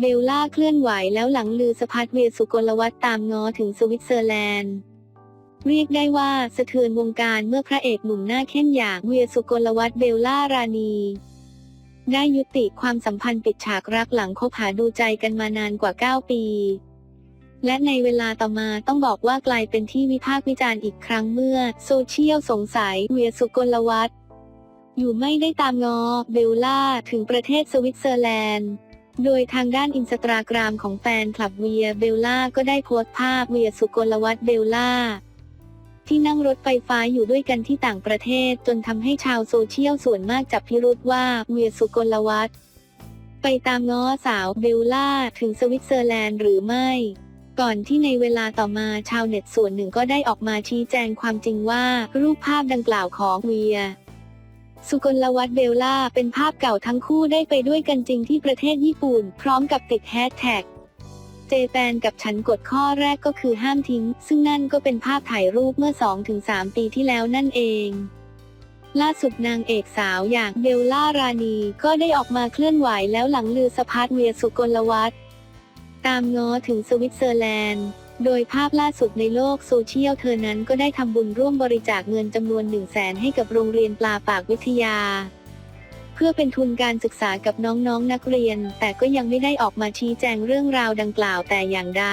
เบลล่าเคลื่อนไหวแล้วหลังลือสะพัดเวียสุกลวัฒน์ตามง้อถึงสวิตเซอร์แลนด์ เรียกได้ว่าสะเทือนวงการเมื่อพระเอกหนุ่มหน้าเข้มอย่างเวียสุกลวัฒน์เบลล่ารานีได้ยุติความสัมพันธ์ปิดฉากรักหลังคบหาดูใจกันมานานกว่า 9 ปี และในเวลาต่อมาต้องบอกว่ากลายเป็นที่วิพากษ์วิจารณ์อีกครั้งเมื่อ โซเชียลสงสัยเวียสุกลวัฒน์อยู่ไม่ได้ตามงอเบลล่าถึงประเทศสวิตเซอร์แลนด์ โดยทางด้านอินสตาแกรมของแฟนคลับเวียเบลล่าก็ได้โพสต์ภาพเวียสุกลวัฒน์เบลล่า ที่นั่งรถไฟฟ้าอยู่ด้วยกันที่ต่างประเทศจนทำให้ชาวโซเชียลส่วนมากจับพิรุษว่าเวียสุกลวัฒน์ไปตามง้อสาวเบลล่าถึงสวิตเซอร์แลนด์หรือไม่ ก่อนที่ในเวลาต่อมาชาวเน็ตส่วนหนึ่งก็ได้ออกมาชี้แจงความจริงว่ารูปภาพดังกล่าวของเวีย สุกลวัฒเบลล่าเป็นภาพเก่าทั้งคู่ได้ไปด้วยกันจริงที่ประเทศญี่ปุ่น พร้อมกับติดแฮชแท็กเจแปนกับฉันกดข้อแรกก็คือห้ามทิ้ง ซึ่งนั่นก็เป็นภาพถ่ายรูปเมื่อ 2-3 ปีที่แล้วนั่นเอง ล่าสุดนางเอกสาวอย่างเบลล่ารานีก็ได้ออกมาเคลื่อนไหวแล้วหลังลือสะพัดเวียสุกลวัฒตามง้อถึงสวิตเซอร์แลนด์ โดยภาพล่าสุดในโลกโซเชียลเธอนั้นก็ได้ทำบุญร่วมบริจาคเงินจำนวน1 0 0 0 0แสนให้กับโรงเรียนปลาปากวิทยา เพื่อเป็นทุนการศึกษากับน้องๆนนักเรียน แต่ก็ยังไม่ได้ออกมาชี้แจงเรื่องราวดังกล่าวแต่อย่างใด